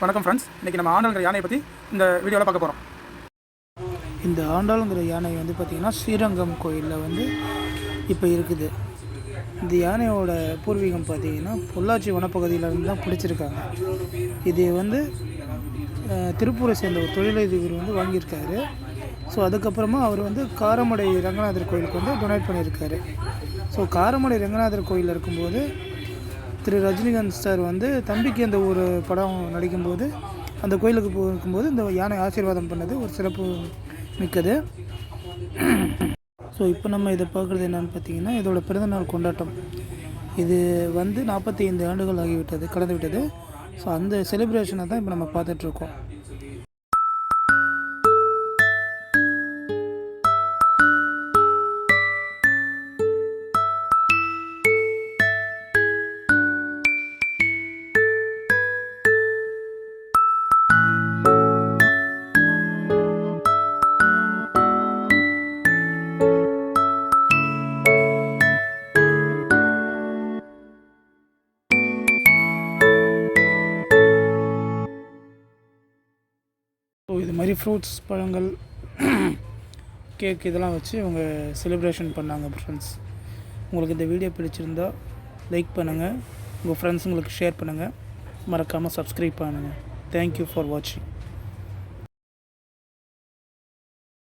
வணக்கம் ஃப்ரெண்ட்ஸ் இன்றைக்கி நம்ம ஆண்டல்ங்கிற யானையை பற்றி இந்த வீடியோவில் பார்க்க போகிறோம் இந்த ஆண்டாளுங்கிற யானை வந்து பார்த்திங்கன்னா ஸ்ரீரங்கம் கோயிலில் வந்து இப்போ இருக்குது. இந்த யானையோட பூர்வீகம் பார்த்திங்கன்னா பொள்ளாச்சி வனப்பகுதியிலேருந்து தான் பிடிச்சிருக்காங்க. இது வந்து திருப்பூரை சேர்ந்த ஒரு தொழிலதிபர் வந்து வாங்கியிருக்காரு. ஸோ அதுக்கப்புறமா அவர் வந்து காரமடை ரங்கநாதர் கோயிலுக்கு வந்து டொனேட் பண்ணியிருக்காரு. ஸோ காரமடை ரங்கநாதர் கோயிலில் இருக்கும்போது திரு ரஜினிகாந்த் சார் வந்து தம்பிக்கு அந்த ஒரு படம் நடிக்கும்போது அந்த கோயிலுக்கு போகும்போது இந்த யானை ஆசீர்வாதம் பண்ணது ஒரு சிறப்பு மிக்கது. ஸோ இப்போ நம்ம இதை பார்க்குறது என்னென்னு பார்த்தீங்கன்னா இதோட பிறந்தநாள் கொண்டாட்டம். இது வந்து நாற்பத்தி ஐந்து ஆண்டுகள் ஆகிவிட்டது கடந்து விட்டது ஸோ அந்த செலிப்ரேஷனை தான் இப்போ நம்ம பார்த்துட்ருக்கோம் ஸோ இது மாதிரி ஃப்ரூட்ஸ் பழங்கள் கேக் இதெல்லாம் வச்சு இவங்க செலிப்ரேஷன் பண்ணாங்க ஃப்ரெண்ட்ஸ் உங்களுக்கு இந்த வீடியோ பிடிச்சிருந்தா லைக் பண்ணுங்கள் உங்கள் ஃப்ரெண்ட்ஸுங்களுக்கு ஷேர் பண்ணுங்கள் மறக்காமல் சப்ஸ்கிரைப் பண்ணுங்கள் தேங்க்யூ ஃபார் வாட்சிங்